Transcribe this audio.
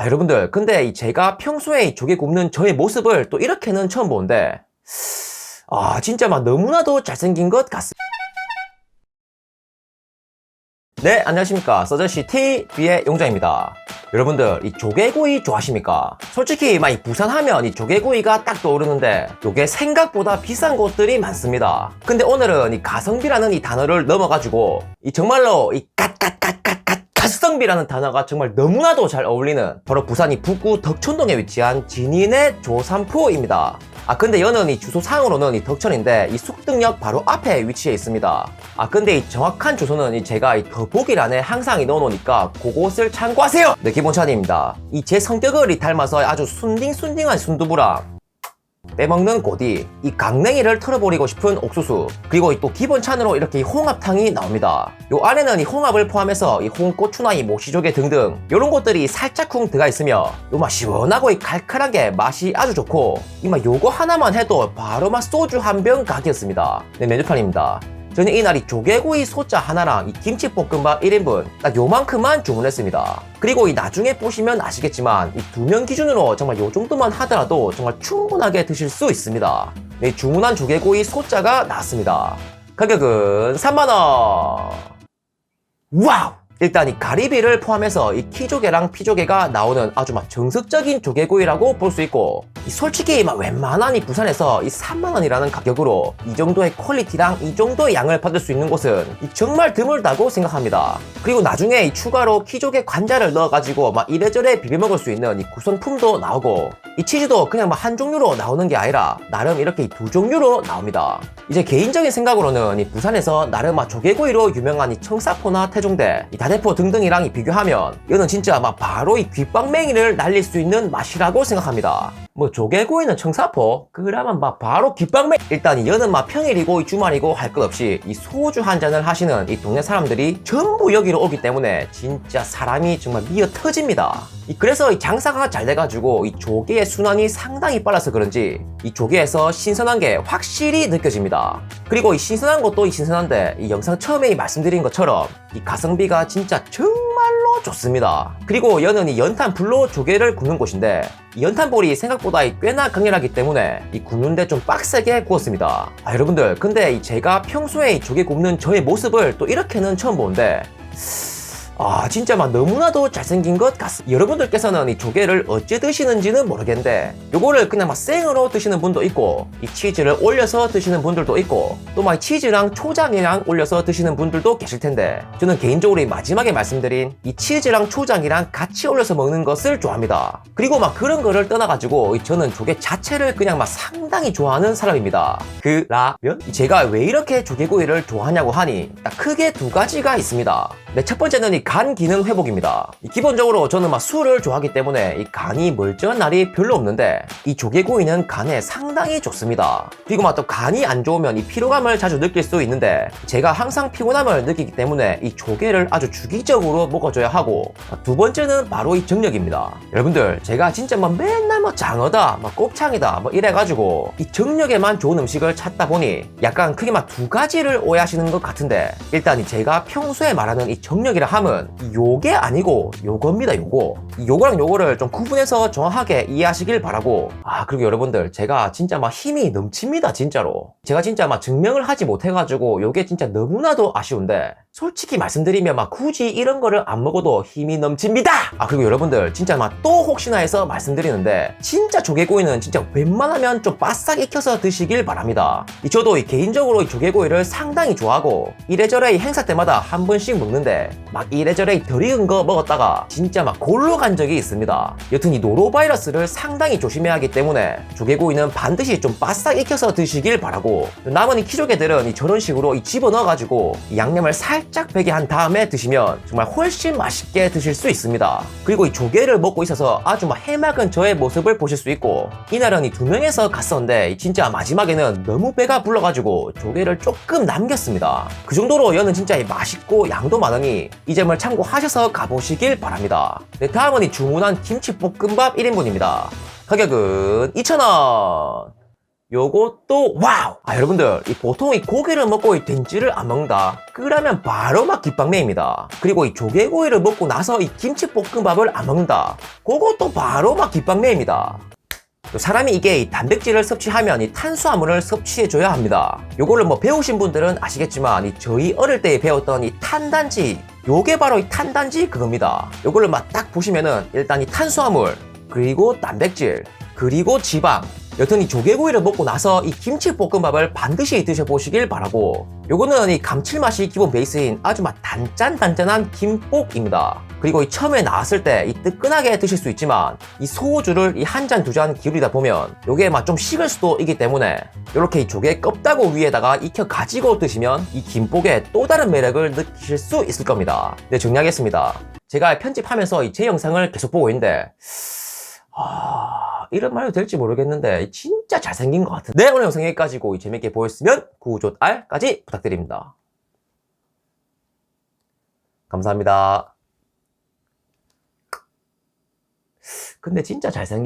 아, 여러분들, 근데 이 제가 평소에 이 조개 굽는 저의 모습을 또 이렇게는 처음 보는데, 아, 진짜 막 너무나도 잘생긴 것 같습니다. 네, 안녕하십니까. 서저씨 TV의 용장입니다. 여러분들, 이 조개구이 좋아하십니까? 솔직히, 막 이 부산 하면 이 조개구이가 딱 떠오르는데, 요게 생각보다 비싼 곳들이 많습니다. 근데 오늘은 이 가성비라는 이 단어를 넘어가지고, 이 정말로 이 갓갓갓 갓갓 가성비라는 단어가 정말 너무나도 잘 어울리는 바로 부산이 북구 덕천동에 위치한 진인의 조삼포입니다. 아 근데 여는 이 주소상으로는 이 덕천인데 이 숙등역 바로 앞에 위치해 있습니다. 아 근데 이 정확한 주소는 이 제가 이 더보기란에 항상 이 넣어놓으니까 그곳을 참고하세요. 네 기본 차림입니다. 이 제 성격을 이 닮아서 아주 순딩순딩한 순두부랑 빼먹는 고디, 이 강냉이를 털어버리고 싶은 옥수수, 그리고 또 기본 찬으로 이렇게 이 홍합탕이 나옵니다. 요 안에는 이 홍합을 포함해서 이 홍고추나 이 모시조개 등등 이런 것들이 살짝쿵 들어가 있으며 요맛 시원하고 이 칼칼한 게 맛이 아주 좋고 이맛 요거 하나만 해도 바로 맛 소주 한병 각이었습니다. 네 메뉴판입니다. 저는 이날이 조개구이 소자 하나랑 이 김치볶음밥 1인분 딱 요만큼만 주문했습니다. 그리고 이 나중에 보시면 아시겠지만 이 두 명 기준으로 정말 요 정도만 하더라도 정말 충분하게 드실 수 있습니다. 네, 주문한 조개구이 소자가 나왔습니다. 가격은 3만원! 와우! 일단 이 가리비를 포함해서 이 키조개랑 피조개가 나오는 아주 막 정석적인 조개구이라고 볼 수 있고 이 솔직히 막 웬만한 이 부산에서 이 3만원이라는 가격으로 이 정도의 퀄리티랑 이 정도의 양을 받을 수 있는 곳은 이 정말 드물다고 생각합니다. 그리고 나중에 이 추가로 키조개 관자를 넣어가지고 막 이래저래 비벼 먹을 수 있는 이 구성품도 나오고 이 치즈도 그냥 막 한 종류로 나오는 게 아니라 나름 이렇게 이두 종류로 나옵니다. 이제 개인적인 생각으로는 이 부산에서 나름 막 조개구이로 유명한 이 청사포나 태종대, 이 다대포 등등이랑 이 비교하면 이거는 진짜 막 바로 이 귓방맹이를 날릴 수 있는 맛이라고 생각합니다. 뭐 조개구이는 청사포? 그러면 막 바로 귓방맹 일단 이 여는 막 평일이고 이 주말이고 할 것 없이 이 소주 한 잔을 하시는 이 동네 사람들이 전부 여기로 오기 때문에 진짜 사람이 정말 미어 터집니다. 이 그래서 이 장사가 잘 돼가지고 이 조개의 순환이 상당히 빨라서 그런지 이 조개에서 신선한 게 확실히 느껴집니다. 그리고 이 신선한 것도 이 신선한데 이 영상 처음에 이 말씀드린 것처럼 이 가성비가 진짜 정말로 좋습니다. 그리고 여는 이 연탄 불로 조개를 굽는 곳인데 이 연탄불이 생각보다 이 꽤나 강렬하기 때문에 이 굽는데 좀 빡세게 구웠습니다. 아 여러분들 근데 이 제가 평소에 이 조개 굽는 저의 모습을 또 이렇게는 처음 보는데 아 진짜 막 너무나도 잘생긴 것 같습니다 여러분들께서는 이 조개를 어찌 드시는지는 모르겠는데 요거를 그냥 막 생으로 드시는 분도 있고 이 치즈를 올려서 드시는 분들도 있고 또 막 치즈랑 초장이랑 올려서 드시는 분들도 계실 텐데 저는 개인적으로 이 마지막에 말씀드린 이 치즈랑 초장이랑 같이 올려서 먹는 것을 좋아합니다. 그리고 막 그런 거를 떠나가지고 이 저는 조개 자체를 그냥 막 상당히 좋아하는 사람입니다. 그 라면? 제가 왜 이렇게 조개구이를 좋아하냐고 하니 딱 크게 두 가지가 있습니다. 네, 첫 번째는 이간 기능 회복입니다. 이 기본적으로 저는 막 술을 좋아하기 때문에 이 간이 멀쩡한 날이 별로 없는데 이 조개구이는 간에 상당히 좋습니다. 그리고 막 또 간이 안 좋으면 이 피로감을 자주 느낄 수 있는데 제가 항상 피곤함을 느끼기 때문에 이 조개를 아주 주기적으로 먹어줘야 하고 두 번째는 바로 이 정력입니다. 여러분들 제가 진짜 막 맨날 뭐 장어다, 막 곱창이다, 뭐 이래가지고 이 정력에만 좋은 음식을 찾다 보니 약간 크게 막 두 가지를 오해하시는 것 같은데 일단 이 제가 평소에 말하는 이 정력이라 함은 요게 아니고 요겁니다 요거. 이 요거랑 요거를 좀 구분해서 정확하게 이해하시길 바라고. 아 그리고 여러분들 제가 진짜 막 힘이 넘칩니다 진짜로. 제가 진짜 막 증명을 하지 못해가지고 요게 진짜 너무나도 아쉬운데 솔직히 말씀드리면 막 굳이 이런 거를 안 먹어도 힘이 넘칩니다! 아 그리고 여러분들 진짜 막 또 혹시나 해서 말씀드리는데 진짜 조개구이는 진짜 웬만하면 좀 바싹 익혀서 드시길 바랍니다. 이 저도 이 개인적으로 이 조개구이를 상당히 좋아하고 이래저래 이 행사 때마다 한 번씩 먹는데 막이 래저래 덜 익은 거 먹었다가 진짜 막 골로 간 적이 있습니다. 여튼 이 노로바이러스를 상당히 조심해야 하기 때문에 조개구이는 반드시 좀 바싹 익혀서 드시길 바라고 남은 이 키조개들은 이 저런 식으로 이 집어넣어가지고 이 양념을 살짝 배게 한 다음에 드시면 정말 훨씬 맛있게 드실 수 있습니다. 그리고 이 조개를 먹고 있어서 아주 막 해맑은 저의 모습을 보실 수 있고 이날은 이 두 명에서 갔었는데 진짜 마지막에는 너무 배가 불러가지고 조개를 조금 남겼습니다. 그 정도로 여는 진짜 이 맛있고 양도 많으니 이 점을 참고하셔서 가보시길 바랍니다. 네, 다음은 이 주문한 김치볶음밥 1인분입니다. 가격은 2,000원. 요것도 와우! 아 여러분들 이 보통 이 고기를 먹고 이 된지를 안 먹는다. 그러면 바로 막 김빵매입니다. 그리고 이 조개구이를 먹고 나서 이 김치볶음밥을 안 먹는다. 그것도 바로 막또 사람이 이게 이 단백질을 섭취하면 이 탄수화물을 섭취해줘야 합니다. 요거를 뭐 배우신 분들은 아시겠지만 이 저희 어릴 때 배웠던 이 탄단지 요게 바로 이 탄단지 그겁니다. 요거를 막딱 보시면은 일단 이 탄수화물 그리고 단백질 그리고 지방 여튼 이 조개구이를 먹고 나서 이 김치볶음밥을 반드시 드셔보시길 바라고. 요거는 이 감칠맛이 기본 베이스인 아주 막 단짠단짠한 김볶입니다. 그리고 이 처음에 나왔을 때 이 뜨끈하게 드실 수 있지만 이 소주를 이 한 잔 두잔 기울이다 보면 요게 막 좀 식을 수도 있기 때문에 이렇게 이 조개 껍다구 위에다가 익혀 가지고 드시면 이 김볶의 또 다른 매력을 느끼실 수 있을 겁니다. 네 정리하겠습니다. 제가 편집하면서 이 제 영상을 계속 보고 있는데 아, 이런 말도 될지 모르겠는데 진짜 잘생긴 것 같은. 네, 오늘 영상 여기까지고 재밌게 보였으면 구독, 알까지 부탁드립니다. 감사합니다. 근데 진짜 잘생긴